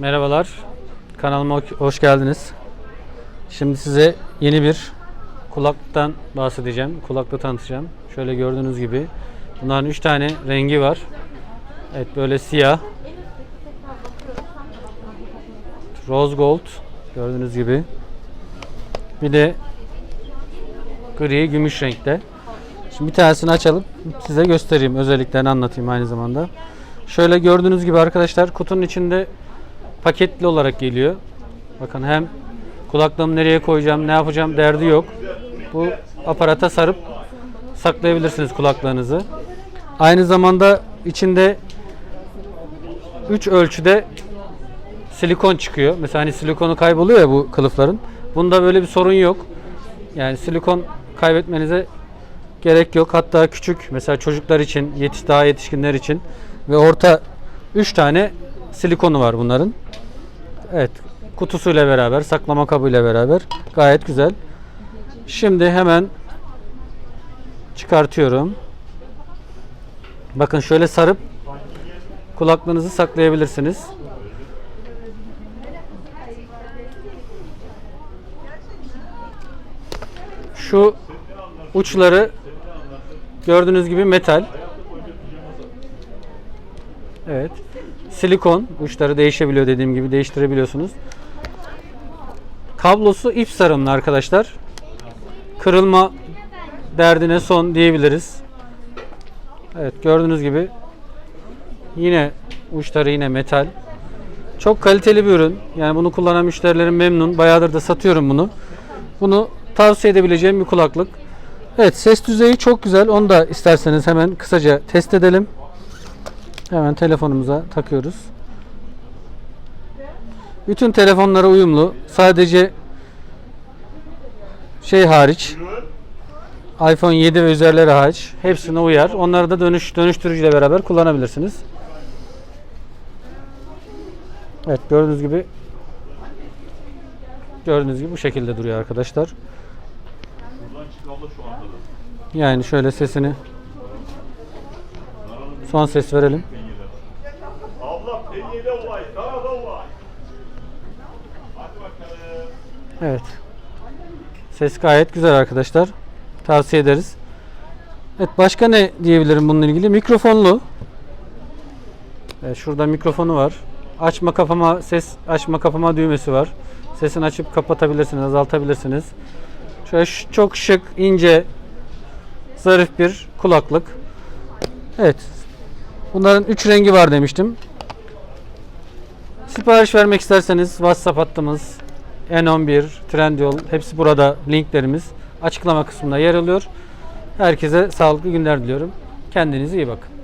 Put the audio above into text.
Merhabalar. Kanalıma ho- hoş geldiniz. Şimdi size yeni bir kulaklıktan bahsedeceğim. Kulaklığı tanıtacağım. Şöyle gördüğünüz gibi. Bunların 3 tane rengi var. Evet böyle siyah. Rose gold gördüğünüz gibi. Bir de gri gümüş renkte. Şimdi bir tanesini açalım. Size göstereyim. Özelliklerini anlatayım aynı zamanda. Şöyle gördüğünüz gibi arkadaşlar kutunun içinde paketli olarak geliyor. Bakın hem kulaklığımı nereye koyacağım, ne yapacağım derdi yok. Bu aparata sarıp saklayabilirsiniz kulaklığınızı. Aynı zamanda içinde 3 ölçüde silikon çıkıyor. Mesela hani silikonu kayboluyor ya bu kılıfların. Bunda böyle bir sorun yok. Yani silikon kaybetmenize gerek yok. Hatta küçük mesela çocuklar için, yetiş daha yetişkinler için ve orta 3 tane silikonu var bunların. Evet, kutusuyla beraber, saklama kabıyla beraber gayet güzel. Şimdi hemen çıkartıyorum. Bakın şöyle sarıp kulaklığınızı saklayabilirsiniz. Şu uçları gördüğünüz gibi metal. Evet. Silikon uçları değişebiliyor dediğim gibi değiştirebiliyorsunuz. Kablosu ip sarımlı arkadaşlar. Kırılma derdine son diyebiliriz. Evet gördüğünüz gibi yine uçları yine metal. Çok kaliteli bir ürün. Yani bunu kullanan müşterilerim memnun. Bayağıdır da satıyorum bunu. Bunu tavsiye edebileceğim bir kulaklık. Evet ses düzeyi çok güzel. Onu da isterseniz hemen kısaca test edelim. Hemen telefonumuza takıyoruz. Bütün telefonlara uyumlu. Sadece şey hariç iPhone 7 ve üzerleri hariç hepsine uyar. Onları da dönüş dönüştürücüyle beraber kullanabilirsiniz. Evet gördüğünüz gibi gördüğünüz gibi bu şekilde duruyor arkadaşlar. Yani şöyle sesini son ses verelim. Peynirde olay, karada olay. Evet. Ses gayet güzel arkadaşlar. Tavsiye ederiz. Evet başka ne diyebilirim bununla ilgili? Mikrofonlu. Evet, şurada mikrofonu var. Açma kapama ses açma kapama düğmesi var. Sesini açıp kapatabilirsiniz, azaltabilirsiniz. Şöyle çok şık, ince, zarif bir kulaklık. Evet. Bunların 3 rengi var demiştim. Sipariş vermek isterseniz WhatsApp hattımız N11, Trendyol hepsi burada linklerimiz açıklama kısmında yer alıyor. Herkese sağlıklı günler diliyorum. Kendinize iyi bakın.